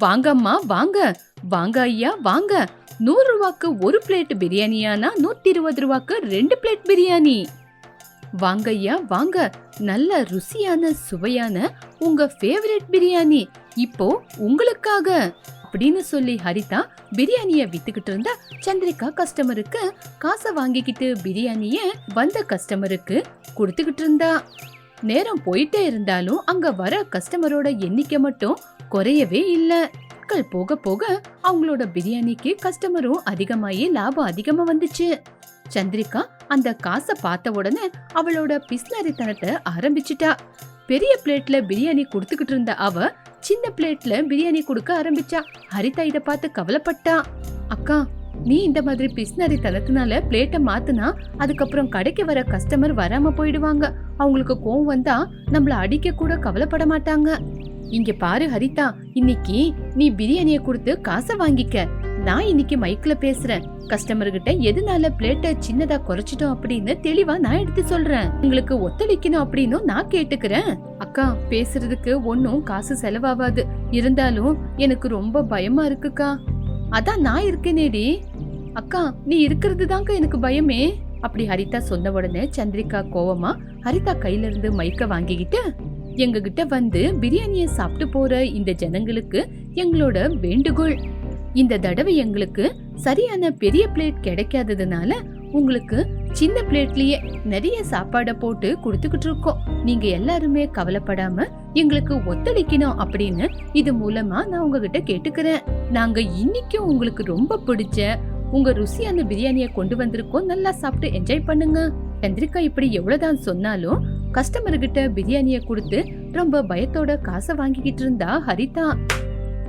வாங்கம்மா வாங்க. வாங்க ஐயா வாங்க. நூறு ரூபாக்கு ஒரு பிளேட் பிரியாணியானா நூத்தி இருபது ரூபாக்கு ரெண்டு பிளேட் பிரியாணி? வாங்க ஐயா வாங்க. நல்ல ருசியான சுவையான உங்க ஃபேவரட் பிரியாணி. இப்போ உங்களுக்காக அப்படின்னு சொல்லி ஹரிதா பிரியாணிய வித்துக்கிட்டு இருந்தா சந்திரிகா கஸ்டமருக்கு காசை வாங்கிக்கிட்டு பிரியாணிய வந்த கஸ்டமருக்கு கொடுத்துக்கிட்டு இருந்தா. நேரம் போயிட்டே இருந்தாலும் அங்க வர கஸ்டமரோட எண்ணிக்கை மட்டும் குறையவே இல்லை. நாட்கள் போக போக அவங்களோட பிரியாணிக்கு கஸ்டமரும் அதிகமாயி லாபம் அதிகமா வந்துச்சு. சந்திரிகா அந்த காசை பார்த்த உடனே அவளோட பிஸ்னரித்தனத்தை ஆரம்பிச்சிட்டா. பெரிய பிளேட்ல பிரியாணி கொடுத்துக்கிட்டு இருந்த அவ சின்ன பிளேட்ல பிரியாணி கொடுக்க ஆரம்பிச்சா. ஹரிதா இதை பார்த்து கவலைப்பட்டா. அக்கா நீ இந்த மாதிரி பிஸ்னரி தனத்தினால பிளேட்டை மாத்துனா அதுக்கப்புறம் கடைக்கு வர கஸ்டமர் வராம போயிடுவாங்க. அவங்களுக்கு கோவம் வந்தா நம்மள அடிக்க கூட கவலைப்பட மாட்டாங்க. இங்க பாரு ஹரிதா. இன்னைக்கு நீ பிரியாணிய கொடுத்து காசை வாங்கிக்க. நான் இன்னைக்கு மைக்ல பேசுறேன். கஸ்டமர்கிட்ட எதுனால எதனால பிளேட்டை சின்னதா குறைச்சிட்டோம் அப்படின்னு தெளிவா நான் எடுத்து சொல்றேன். உங்களுக்கு ஒத்துழைக்கணும் அப்படின்னு நான் கேட்டுக்கிறேன். அக்கா பேசுறதுக்கு ஒன்னும் காசு செலவாகாது. இருந்தாலும் எனக்கு ரொம்ப பயமா இருக்குக்கா. அதான் நான் இருக்கேனேடி. அக்கா நீ இருக்கிறது தாங்க எனக்கு பயமே. அப்படி ஹரிதா சொன்ன உடனே சந்திரிகா கோவமா ஹரிதா கையில இருந்து மைக்க வாங்கிக்கிட்டு எங்க கிட்ட வந்து பிரியாணியை சாப்பிட்டு போற இந்த ஜனங்களுக்கு எங்களோட வேண்டுகோள். இந்த தடவை எங்களுக்கு சரியான பெரிய பிளேட் கிடைக்காததுனால உங்களுக்கு சின்ன பிளேட்லயே நிறைய சாப்பாடை போட்டு கொடுத்துக்கிட்டு இருக்கோம். நீங்க எல்லாருமே கவலைப்படாம எங்களுக்கு ஒத்துழைக்கணும் அப்படின்னு இது மூலமா நான் உங்ககிட்ட கேட்டுக்கிறேன். நாங்க இன்னைக்கும் உங்களுக்கு ரொம்ப பிடிச்ச உங்க ருசியான பிரியாணியை கொண்டு வந்திருக்கோம். நல்லா சாப்பிட்டு என்ஜாய் பண்ணுங்க. சந்திரிகா இப்படி எவ்வளவுதான் சொன்னாலும் கஸ்டமர்கிட்ட பிரியாணியை கொடுத்து ரொம்ப பயத்தோட காசை வாங்கிக்கிட்டு இருந்தா ஹரிதா.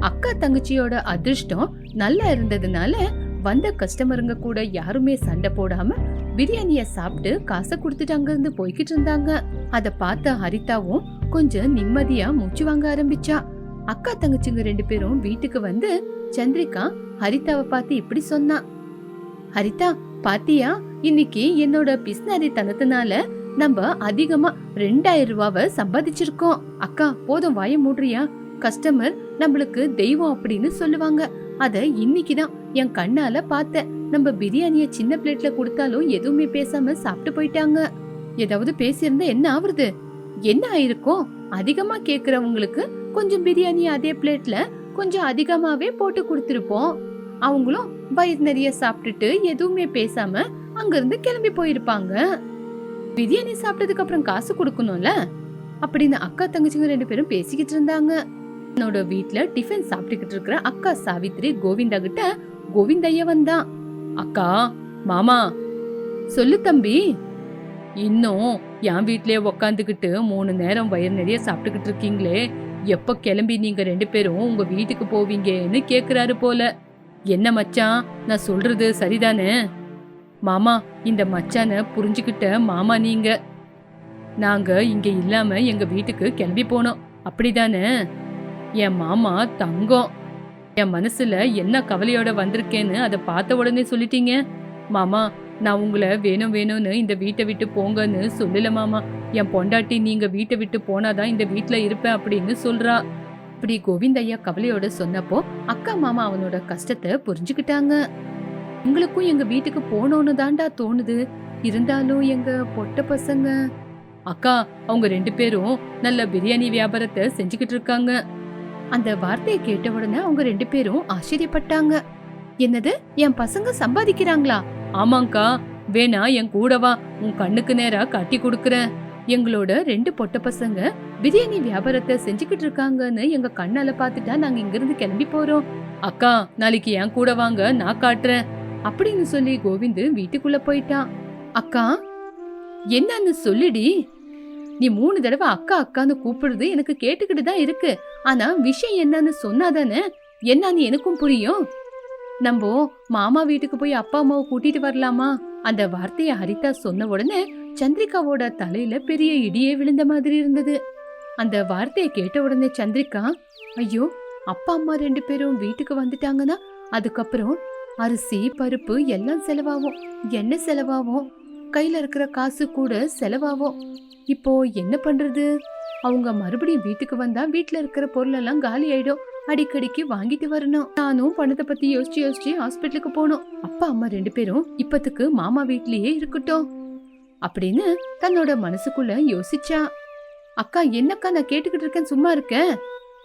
அக்கா தங்கச்சியோட அதிர்ஷ்டம் நல்லா இருந்ததுனால வந்த கஸ்டமருங்க கூட யாருமே சண்டை போடாம பிரியாணிய சாப்பிட்டு காசை கொடுத்துட்டு அங்கிருந்து போய்கிட்டு இருந்தாங்க. அத பார்த்த ஹரிதாவும் கொஞ்சம் நிம்மதியா மூச்சு வாங்க ஆரம்பிச்சா. அக்கா தங்கச்சிங்க ரெண்டு பேரும் வீட்டுக்கு வந்து சந்திரிகா ஹரிதாவை பார்த்து இப்படி சொன்னா. ஹரிதா பாத்தியா? இன்னைக்கு என்னோட பிஸ்னரி தனத்தினால நம்ம அதிகமா ரெண்டாயிரம் ரூபாவை சம்பாதிச்சிருக்கோம். அக்கா போதும் வாய மூடுறியா? கஸ்டமர் நம்மளுக்கு தெய்வம் அப்படின்னு சொல்லுவாங்க. அத இன்னைக்குதான் என் கண்ணால பார்த்தேன். நம்ம பிரியாணிய சின்ன பிளேட்ல கொடுத்தாலும் எதுவுமே பேசாம சாப்பிட்டு போயிட்டாங்க. ஏதாவது பேசியிருந்தா என்ன ஆவறது? என்ன ஆயிருக்கும்? அதிகமா கேக்குறவங்களுக்கு கொஞ்சம் பிரியாணி அதே பிளேட்ல கொஞ்சம் அதிகமாவே போட்டு கொடுத்திருப்போம். அவங்களும் வயிறு நிறைய சாப்பிட்டுட்டு எதுவுமே பேசாம அங்கிருந்து கிளம்பி போயிருப்பாங்க. பிரியாணி சாப்பிட்டதுக்கு அப்புறம் காசு கொடுக்கணும்ல? அப்படின்னு அக்கா தங்கச்சிங்க ரெண்டு பேரும் பேசிக்கிட்டு இருந்தாங்க. என்னோட வீட்டுல டிஃபன் சாப்பிட்டுக்கிட்டு இருக்கிற அக்கா சாவித்ரி கோவிந்தா கிட்ட கோவிந்தையா வந்தான் அக்கா மாமா சொல்லு தம்பி. இன்னும் என் வீட்லயே உக்காந்துக்கிட்டு மூணு நேரம் வயிறு நிறைய சாப்பிட்டுக்கிட்டு இருக்கீங்களே. எப்ப கிளம்பி நீங்க ரெண்டு பேரும் உங்க வீட்டுக்கு போவீங்கன்னு கேக்குறாரு போல. என்ன மச்சான்? நான் சொல்றது சரிதானே? மாமா இந்த மச்சான புரிஞ்சுக்கிட்ட மாமா நீங்க. நாங்க இங்க இல்லாம எங்க வீட்டுக்கு கிளம்பி போனோம். அப்படிதானே? என் மாமா தங்கம். என் மனசுல என்ன கவலையோட வந்திருக்கேன்னு அதை பார்த்த உடனே சொல்லிட்டீங்க. மாமா நான் உங்களை வேணும் வேணும்னு இந்த வீட்டை விட்டு போங்கன்னு சொல்லல மாமா. என் பொண்டாட்டி நீங்க வீட்டை விட்டு போனாதான் இந்த வீட்டுல இருப்பேன் அப்படின்னு சொல்றா. இப்படி கோவிந்தையா கவலையோட சொன்னப்போ அக்கா மாமா அவனோட கஷ்டத்தை புரிஞ்சுக்கிட்டாங்க. உங்களுக்கும் எங்க வீட்டுக்கு போனோன்னு தாண்டா தோணுது. இருந்தாலும் எங்க பொட்ட பசங்க அக்கா அவங்க ரெண்டு பேரும் நல்ல பிரியாணி வியாபாரத்தை செஞ்சுக்கிட்டு இருக்காங்க. அந்த வார்த்தையை கேட்ட உடனே அவங்க ரெண்டு பேரும் ஆச்சரியப்பட்டாங்க. என்னது என் பசங்க சம்பாதிக்கிறாங்களா? ஆமாங்கா வேணா என் கூடவா உன் கண்ணுக்கு நேரா காட்டி கொடுக்கறேன். எங்களோட ரெண்டு பொட்ட பசங்க பிரியாணி வியாபாரத்தை செஞ்சுக்கிட்டு இருக்காங்கன்னு எங்க கண்ணால பாத்துட்டா நாங்க இங்கிருந்து கிளம்பி போறோம். அக்கா நாளைக்கு என் கூட வாங்க நான் காட்டுறேன். அப்படின்னு சொல்லி கோவிந்து வீட்டுக்குள்ள போயிட்டான். அக்கா என்னன்னு சொல்லுடி. நீ மூணு தடவை அக்கா அக்கான்னு கூப்பிடுறது எனக்கு கேட்டுக்கிட்டு தான் இருக்கு. ஆனா விஷயம் என்னன்னு சொன்னாதானே என்னன்னு எனக்கும் புரியும். நம்ம மாமா வீட்டுக்கு போய் அப்பா அம்மாவை கூட்டிட்டு வரலாமா? அந்த வார்த்தையை ஹரிதா சொன்ன உடனே சந்திரிகாவோட தலையில பெரிய இடியே விழுந்த மாதிரி இருந்தது. அந்த வார்த்தையை கேட்ட உடனே சந்திரிகா ஐயோ அப்பா அம்மா ரெண்டு பேரும் வீட்டுக்கு வந்துட்டாங்கன்னா அதுக்கப்புறம் அரிசி பருப்பு எல்லாம் செலவாகும். என்ன செலவாகும்? கையில இருக்கிற காசு கூட செலவாகும். இப்போ என்ன பண்றது? அவங்க மறுபடியும் வீட்டுக்கு வந்தா வீட்டில் இருக்கிற பொருள் எல்லாம் காலி ஆயிடும். அடிக்கடிக்கு வாங்கிட்டு வரணும். நானும் பணத்தை பத்தி யோசிச்சு யோசிச்சு ஹாஸ்பிட்டலுக்கு போனோம். அப்பா அம்மா ரெண்டு பேரும் இப்பத்துக்கு மாமா வீட்லயே இருக்கட்டும் அப்படின்னு தன்னோட மனசுக்குள்ள யோசிச்சா அக்கா என்னக்கா நான் கேட்டுக்கிட்டு இருக்கேன் சும்மா இருக்கேன்?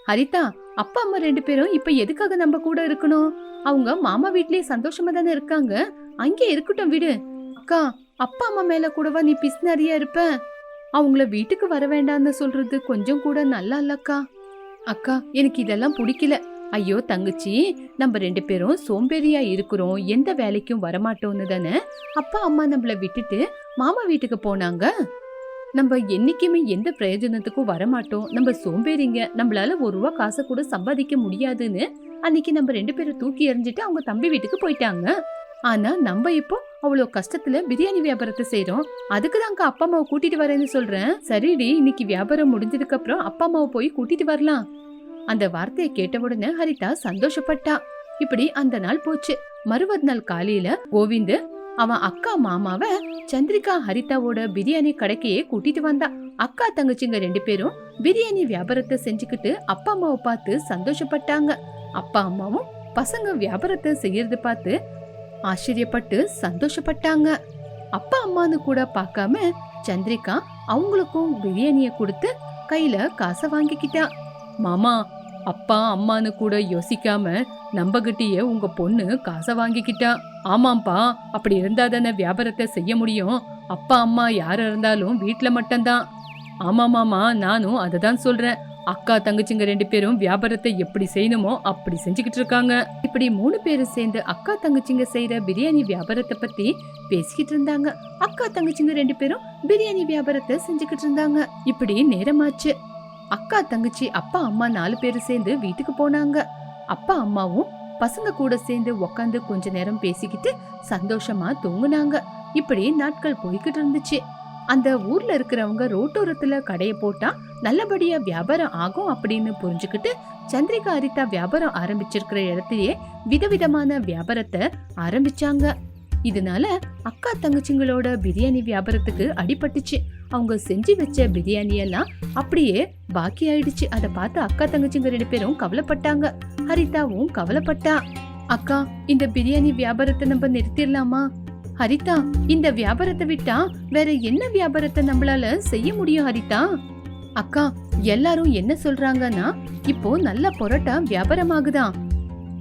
ஹரிதா அப்பா அம்மா ரெண்டு பேரும் இப்ப எதுக்காக நம்ம கூட இருக்கணும்? அவங்க மாமா வீட்லயே சந்தோஷமா தானே இருக்காங்க. அங்கே இருக்கட்டும் விடு. அக்கா அப்பா அம்மா மேல கூடவா நீ பிஸ்னரியா இருப்ப? அவங்கள வீட்டுக்கு வர வேண்டாம்னு சொல்றது கொஞ்சம் கூட நல்லா இல்லக்கா. அக்கா எனக்கு இதெல்லாம் பிடிக்கல. ஐயோ தங்கச்சி நம்ம ரெண்டு பேரும் சோம்பேறியா இருக்கிறோம். எந்த வேலைக்கும் வரமாட்டோம்னு தானே? அப்பா அம்மா நம்மள விட்டுட்டு மாமா வீட்டுக்கு போனாங்க? நம்ம என்னைக்குமே எந்த பிரயோஜனத்துக்கும் வரமாட்டோம். நம்ம சோம்பேறிங்க நம்மளால ஒரு ரூபா காசை கூட சம்பாதிக்க முடியாதுன்னு அன்னைக்கு நம்ம ரெண்டு பேரும் தூக்கி எறிஞ்சிட்டு அவங்க தம்பி வீட்டுக்கு போயிட்டாங்க. ஆனா நம்ம இப்போ அவ்வளோ கஷ்டத்துல பிரியாணி வியாபாரத்தை செய்யறோம் அதுக்கு தாங்க அப்பா அம்மாவை கூட்டிட்டு வரேன்னு சொல்றேன். சரிடி இன்னைக்கு வியாபாரம் முடிஞ்சதுக்கு அப்புறம் அப்பா அம்மாவை போய் கூட்டிட்டு வரலாம். அந்த வார்த்தையை கேட்ட உடனே ஹரிதா சந்தோஷப்பட்டா. இப்படி அந்த நாள் போச்சு. மறுவது நாள் காலையில கோவிந்த் அவன் அக்கா மாமாவ சந்திரிகா ஹரிதாவோட பிரியாணி கடைக்கையே கூட்டிட்டு வந்தா. அக்கா தங்கச்சிங்க ரெண்டு பேரும் பிரியாணி வியாபாரத்தை செஞ்சுக்கிட்டு அப்பா அம்மாவை பார்த்து சந்தோஷப்பட்டாங்க. அப்பா அம்மாவும் பசங்க வியாபாரத்தை செய்யறது பார்த்து ஆச்சரியப்பட்டு சந்தோஷப்பட்டாங்க. அப்பா அம்மான்னு கூட பார்க்காம சந்திரிகா அவங்களுக்கும் பிரியாணியை கொடுத்து கையில காசை வாங்கிக்கிட்டா. மாமா அப்பா அம்மான்னு கூட யோசிக்காம நம்பகிட்டயே உங்க பொண்ணு காசை வாங்கிக்கிட்டா. ஆமாம்ப்பா அப்படி இருந்தா தானே வியாபாரத்தை செய்ய முடியும். அப்பா அம்மா யார் இருந்தாலும் வீட்டில் மட்டும்தான். ஆமாமாமா நானும் அதை தான் சொல்றேன். அக்கா தங்கச்சிங்க ரெண்டு பேரும் வியாபாரத்தை எப்படி செய்யணுமோ அப்படி செஞ்சுக்கிட்டு இருக்காங்க. இப்படி மூணு பேரும் சேர்ந்து அக்கா தங்கச்சிங்க செய்யற பிரியாணி வியாபாரத்தை பத்தி பேசிக்கிட்டு இருந்தாங்க. அக்கா தங்கச்சிங்க ரெண்டு பேரும் பிரியாணி வியாபாரத்தை செஞ்சுக்கிட்டு இருந்தாங்க. இப்படி நேரமாச்சு. அக்கா தங்கச்சி அப்பா அம்மா நாலு பேரும் சேர்ந்து வீட்டுக்கு போனாங்க. அப்பா அம்மாவும் பசங்க கூட சேர்ந்து உக்காந்து கொஞ்ச நேரம் பேசிக்கிட்டு சந்தோஷமா தூங்குனாங்க. இப்படி நாட்கள் போய்கிட்டு இருந்துச்சு. அந்த ஊர்ல இருக்கிறவங்க ரோட்டோரத்துல கடையை போட்டா நல்லபடியா வியாபாரம் ஆகும் அப்படின்னு புரிஞ்சுக்கிட்டு சந்திரிகா ஹரிதா வியாபாரம் ஆரம்பிச்சிருக்கிற இடத்துலயே விதவிதமான வியாபாரத்தை ஆரம்பிச்சாங்க. இதனால அக்கா தங்கச்சிங்களோட பிரியாணி வியாபாரத்துக்கு அடிபட்டுச்சு. அவங்க செஞ்சு வச்ச பிரியாணி எல்லாம் அப்படியே பாக்கி ஆயிடுச்சு. அதை பார்த்து அக்கா தங்கச்சிங்க ரெண்டு பேரும் கவலைப்பட்டாங்க. ஹரிதாவும் கவலைப்பட்டா. அக்கா இந்த பிரியாணி வியாபாரத்தை நம்ம நிறுத்திடலாமா? ஹரிதா இந்த வியாபாரத்தை விட்டா வேற என்ன வியாபாரத்தை நம்மளால செய்ய முடியும் ஹரிதா? அக்கா எல்லாரும் என்ன சொல்றாங்கன்னா இப்போ நல்ல பொரோட்டா ஆகுதா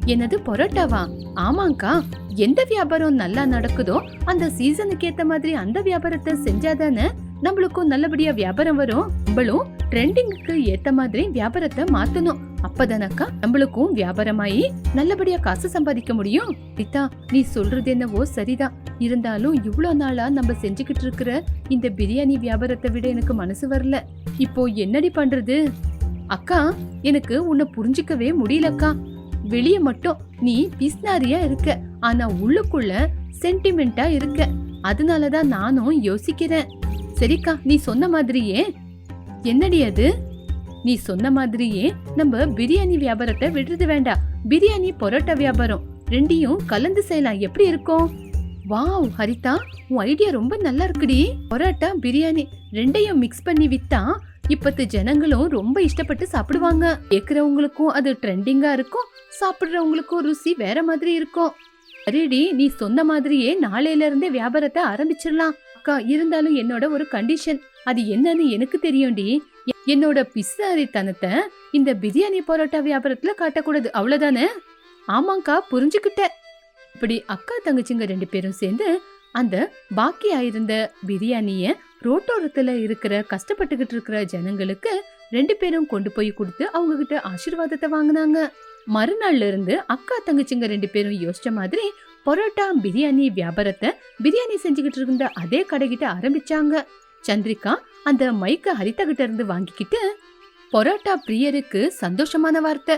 என்னது பொரோட்டாவா? ஆமாங்கா எந்த வியாபாரம் நல்லா நடக்குதோ அந்த சீசனுக்கு ஏத்த மாதிரி அந்த வியாபாரத்தை செஞ்சாதானே நம்மளுக்கும் நல்லபடியா வியாபாரம் வரும். நம்மளும் ட்ரெண்டிங்க்கு ஏத்த மாதிரி வியாபாரத்தை மாத்தணும். அப்பதானக்கா? நம்மளுக்கும் வியாபாரமாயி நல்லபடியா காசு சம்பாதிக்க முடியும். பித்தா நீ சொல்றது என்னவோ சரிதான். இருந்தாலும் இவ்வளோ நாளா நம்ம செஞ்சுக்கிட்டு இருக்கிற இந்த பிரியாணி வியாபாரத்தை விட எனக்கு மனசு வரல. இப்போ என்னடி பண்றது? அக்கா எனக்கு உன்னை புரிஞ்சிக்கவே முடியலக்கா. வெளிய மட்டும் நீ பிஸ்னாரியா இருக்க. ஆனா உள்ளுக்குள்ள சென்டிமெண்டா இருக்க. அதனாலதான் நானும் யோசிக்கிறேன். சரிக்கா நீ சொன்ன மாதிரியே. என்னடி அது? நீ சொன்ன மாதிரியே நம்ம பிரியாணி வியாபாரத்தை விடுறது வேண்டாம் பிரியாணி பரோட்டா வியாபாரம் ரெண்டையும் கலந்து செய்யலாம். எப்படி இருக்கும்? வாவ் ஹரிதா உன் ஐடியா ரொம்ப நல்லா இருக்குடி. பரோட்டா பிரியாணி ரெண்டையும் மிக்ஸ் பண்ணி வித்தா இப்பத்து ஜனங்களும் ரொம்ப இஷ்டப்பட்டு சாப்பிடுவாங்க. கேக்குறவங்களுக்கும் அது ட்ரெண்டிங்கா இருக்கும். சாப்பிடுறவங்களுக்கும் ருசி வேற மாதிரி இருக்கும். சரிடி நீ சொன்ன மாதிரியே நாளையில இருந்தே வியாபாரத்தை ஆரம்பிச்சிடலாம். அக்கா இருந்தாலும் என்னோட ஒரு கண்டிஷன் அது என்னன்னு எனக்கு தெரியும்டி. என்னோட பிசாரித்தனத்தை இந்த பிரியாணி பரோட்டா வியாபாரத்துல காட்டக்கூடாது. அவ்வளவுதானே? ஆமாங்கா புரிஞ்சுக்கிட்ட இப்படி அக்கா தங்கச்சிங்க ரெண்டு பேரும் சேர்ந்து அந்த பாக்கி ஆயிருந்த பிரியாணிய ரோட்டோரத்துல இருக்கிற கஷ்டப்பட்டுக்கிட்டு இருக்கிற ஜனங்களுக்கு ரெண்டு பேரும் கொண்டு போய் கொடுத்து அவங்க கிட்ட ஆசீர்வாதத்தை வாங்குனாங்க. மறுநாள்ல இருந்து அக்கா தங்கச்சிங்க ரெண்டு பேரும் யோசிச்ச மாதிரி பரோட்டா பிரியாணி வியாபாரத்தை பிரியாணி செஞ்சுக்கிட்டு இருந்த அதே கடைகிட்ட ஆரம்பிச்சாங்க. சந்திரிகா அந்த மைக்க ஹரிதா கிட்ட இருந்து வாங்கிக்கிட்டு பரோட்டா பிரியருக்கு சந்தோஷமான வார்த்தை.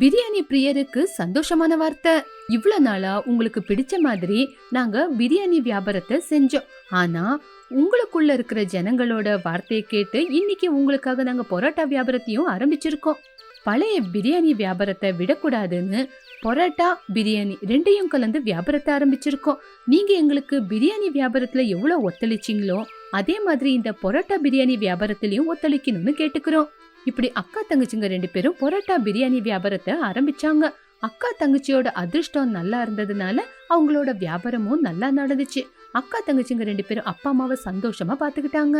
பிரியாணி பிரியருக்கு சந்தோஷமான வார்த்தை. இவ்வளவு நாளா உங்களுக்கு பிடிச்ச மாதிரி நாங்க பிரியாணி வியாபாரத்தை செஞ்சோம். ஆனா உங்களுக்குள்ள இருக்கிற ஜனங்களோட வார்த்தையை கேட்டு இன்னைக்கு உங்களுக்காக நாங்க பரோட்டா வியாபாரத்தையும் ஆரம்பிச்சிருக்கோம். பழைய பிரியாணி வியாபாரத்தை விடக்கூடாதுன்னு பரோட்டா பிரியாணி ரெண்டையும் கலந்து வியாபாரத்தை ஆரம்பிச்சிருக்கோம். நீங்க எங்களுக்கு பிரியாணி வியாபாரத்துல எவ்வளவு ஒத்துழைச்சீங்களோ அதே மாதிரி இந்த பரோட்டா பிரியாணி வியாபாரத்திலையும் ஒத்துழைக்கணும்னு கேட்டுக்கிறோம். இப்படி அக்கா தங்கச்சிங்க ரெண்டு பேரும் பரோட்டா பிரியாணி வியாபாரத்தை ஆரம்பிச்சாங்க. அக்கா தங்கச்சியோட அதிர்ஷ்டம் நல்லா இருந்ததுனால அவங்களோட வியாபாரமும் நல்லா நடந்துச்சு. அக்கா தங்கச்சிங்க ரெண்டு பேரும் அப்பா அம்மாவை சந்தோஷமா பாத்துக்கிட்டாங்க.